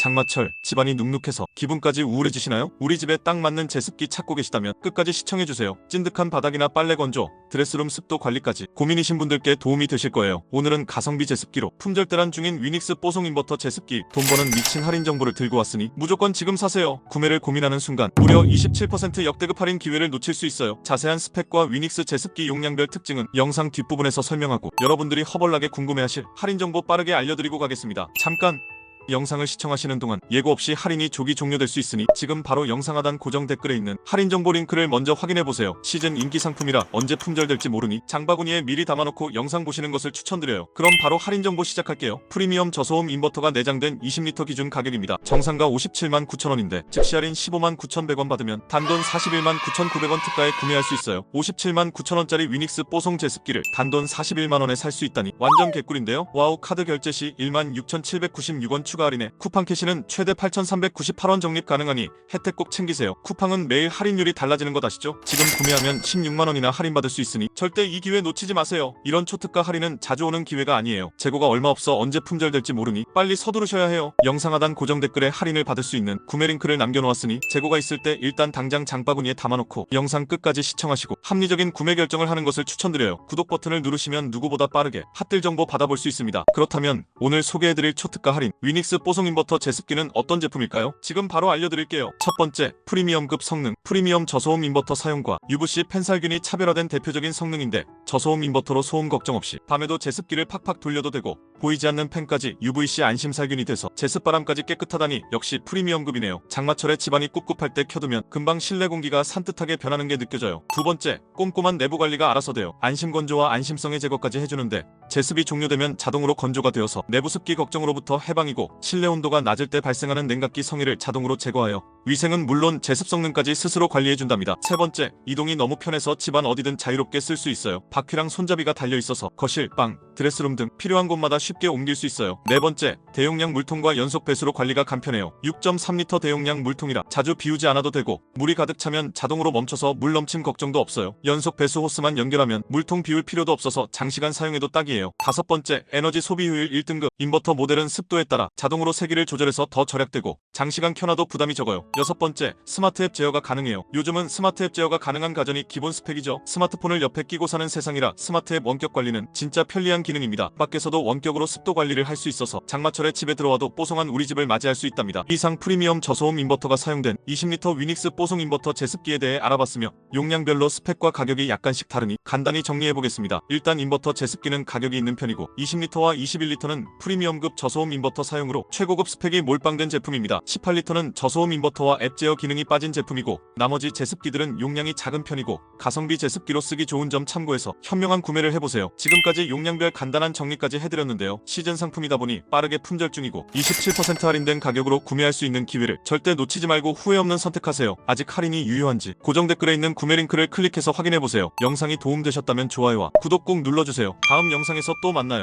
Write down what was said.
장마철 집안이 눅눅해서 기분까지 우울해지시나요? 우리 집에 딱 맞는 제습기 찾고 계시다면 끝까지 시청해주세요. 찐득한 바닥이나 빨래 건조, 드레스룸 습도 관리까지 고민이신 분들께 도움이 되실 거예요. 오늘은 가성비 제습기로 품절대란 중인 위닉스 뽀송 인버터 제습기 돈 버는 미친 할인 정보를 들고 왔으니 무조건 지금 사세요. 구매를 고민하는 순간 무려 27% 역대급 할인 기회를 놓칠 수 있어요. 자세한 스펙과 위닉스 제습기 용량별 특징은 영상 뒷부분에서 설명하고 여러분들이 허벌나게 궁금해하실 할인 정보 빠르게 알려드리고 가겠습니다. 잠깐 영상을 시청하시는 동안 예고 없이 할인이 조기 종료될 수 있으니 지금 바로 영상 하단 고정 댓글에 있는 할인 정보 링크를 먼저 확인해 보세요. 시즌 인기 상품이라 언제 품절될지 모르니 장바구니에 미리 담아놓고 영상 보시는 것을 추천드려요. 그럼 바로 할인 정보 시작할게요. 프리미엄 저소음 인버터가 내장된 20리터 기준 가격입니다. 정상가 57만 9천원인데 즉시 할인 15만 9,100원 받으면 단돈 41만 9,900원 특가에 구매할 수 있어요. 57만 9천원짜리 위닉스 뽀송 제습기를 단돈 41만원에 살 수 있다니 완전 개꿀인데요. 와우 카드 결제 시 1만 6,796원 추가 할인에 쿠팡 캐시는 최대 8,398원 적립 가능하니 혜택 꼭 챙기세요. 쿠팡은 매일 할인율이 달라지는 것 아시죠? 지금 구매하면 16만원이나 할인받을 수 있으니 절대 이 기회 놓치지 마세요. 이런 초특가 할인은 자주 오는 기회가 아니에요. 재고가 얼마 없어 언제 품절될지 모르니 빨리 서두르셔야 해요. 영상 하단 고정 댓글에 할인을 받을 수 있는 구매 링크를 남겨놓았으니 재고가 있을 때 일단 당장 장바구니에 담아놓고 영상 끝까지 시청하시고 합리적인 구매 결정을 하는 것을 추천드려요. 구독 버튼을 누르시면 누구보다 빠르게 핫들 정보 받아볼 수 있습니다. 그렇다면 오늘 소개해드릴 초특가 할인 위 닉스 뽀송 인버터 제습기는 어떤 제품일까요? 지금 바로 알려드릴게요. 첫 번째 프리미엄급 성능 프리미엄 저소음 인버터 사용과 UVC 펜살균이 차별화된 대표적인 성능인데 저소음 인버터로 소음 걱정 없이 밤에도 제습기를 팍팍 돌려도 되고 보이지 않는 팬까지 UVC 안심 살균이 돼서 제습바람까지 깨끗하다니 역시 프리미엄급이네요. 장마철에 집안이 꿉꿉할 때 켜두면 금방 실내 공기가 산뜻하게 변하는 게 느껴져요. 두 번째 꼼꼼한 내부 관리가 알아서 돼요. 안심 건조와 안심성의 제거까지 해주는데 제습이 종료되면 자동으로 건조가 되어서 내부 습기 걱정으로부터 해방이고 실내 온도가 낮을 때 발생하는 냉각기 성의를 자동으로 제거하여 위생은 물론 제습 성능까지 스스로 관리해준답니다. 세 번째, 이동이 너무 편해서 집안 어디든 자유롭게 쓸 수 있어요. 바퀴랑 손잡이가 달려 있어서 거실, 방, 드레스룸 등 필요한 곳마다 쉽게 옮길 수 있어요. 네 번째, 대용량 물통과 연속 배수로 관리가 간편해요. 6.3리터 대용량 물통이라 자주 비우지 않아도 되고 물이 가득 차면 자동으로 멈춰서 물 넘침 걱정도 없어요. 연속 배수 호스만 연결하면 물통 비울 필요도 없어서 장시간 사용해도 딱이에요. 다섯 번째, 에너지 소비 효율 1등급 인버터 모델은 습도에 따라 자동으로 세기를 조절해서 더 절약되고 장시간 켜놔도 부담이 적어요. 여섯 번째, 스마트 앱 제어가 가능해요. 요즘은 스마트 앱 제어가 가능한 가전이 기본 스펙이죠. 스마트폰을 옆에 끼고 사는 세상이라 스마트 앱 원격 관리는 진짜 편리한 기능입니다. 밖에서도 원격으로 습도 관리를 할 수 있어서 장마철에 집에 들어와도 뽀송한 우리 집을 맞이할 수 있답니다. 이상 프리미엄 저소음 인버터가 사용된 20리터 위닉스 뽀송 인버터 제습기에 대해 알아봤으며 용량별로 스펙과 가격이 약간씩 다르니 간단히 정리해보겠습니다. 일단 인버터 제습기는 가격이 있는 편이고 20리터와 21리터는 프리미엄급 저소음 인버터 사용으로 최고급 스펙이 몰빵된 제품입니다. 18리터는 저소음 인버 터와 앱 제어 기능이 빠진 제품이고 나머지 제습기들은 용량이 작은 편이고 가성비 제습기로 쓰기 좋은 점 참고해서 현명한 구매를 해보세요. 지금까지 용량별 간단한 정리까지 해드렸는데요. 시즌 상품이다 보니 빠르게 품절 중이고 27% 할인된 가격으로 구매할 수 있는 기회를 절대 놓치지 말고 후회 없는 선택하세요. 아직 할인이 유효한지 고정 댓글에 있는 구매 링크를 클릭해서 확인해보세요. 영상이 도움되셨다면 좋아요와 구독 꼭 눌러주세요. 다음 영상에서 또 만나요.